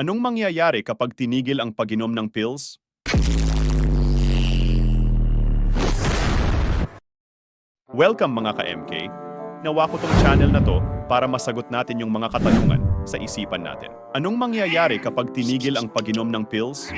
Anong mangyayari kapag tinigil ang pag-inom ng pills? Welcome mga ka-MK. Nawa ko tong channel na to para masagot natin yung mga katanungan sa isipan natin. Anong mangyayari kapag tinigil ang pag-inom ng pills?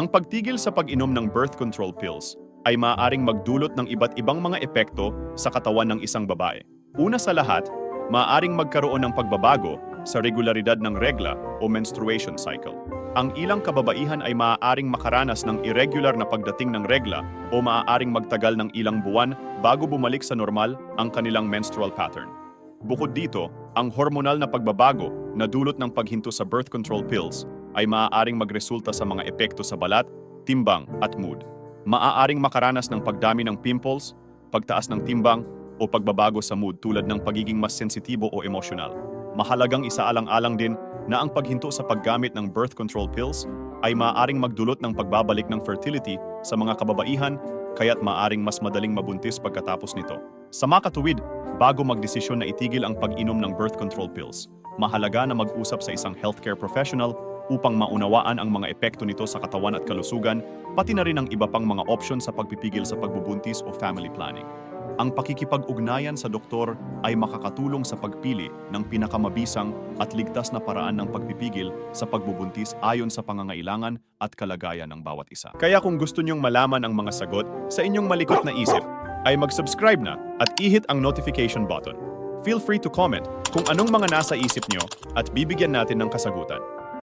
Ang pagtigil sa pag-inom ng birth control pills ay maaaring magdulot ng iba't ibang mga epekto sa katawan ng isang babae. Una sa lahat, maaaring magkaroon ng pagbabago sa regularidad ng regla o menstruation cycle. Ang ilang kababaihan ay maaaring makaranas ng irregular na pagdating ng regla o maaaring magtagal ng ilang buwan bago bumalik sa normal ang kanilang menstrual pattern. Bukod dito, ang hormonal na pagbabago na dulot ng paghinto sa birth control pills ay maaaring magresulta sa mga epekto sa balat, timbang at mood. Maaaring makaranas ng pagdami ng pimples, pagtaas ng timbang o pagbabago sa mood tulad ng pagiging mas sensitibo o emosyonal. Mahalagang isaalang-alang din na ang paghinto sa paggamit ng birth control pills ay maaaring magdulot ng pagbabalik ng fertility sa mga kababaihan kaya't maaaring mas madaling mabuntis pagkatapos nito. Sa makatuwid, bago magdesisyon na itigil ang pag-inom ng birth control pills, mahalaga na mag-usap sa isang healthcare professional upang maunawaan ang mga epekto nito sa katawan at kalusugan, pati na rin ang iba pang mga option sa pagpipigil sa pagbubuntis o family planning. Ang pakikipag-ugnayan sa doktor ay makakatulong sa pagpili ng pinakamabisang at ligtas na paraan ng pagpipigil sa pagbubuntis ayon sa pangangailangan at kalagayan ng bawat isa. Kaya kung gusto nyong malaman ang mga sagot sa inyong malikot na isip, ay mag-subscribe na at i-hit ang notification button. Feel free to comment kung anong mga nasa isip nyo at bibigyan natin ng kasagutan.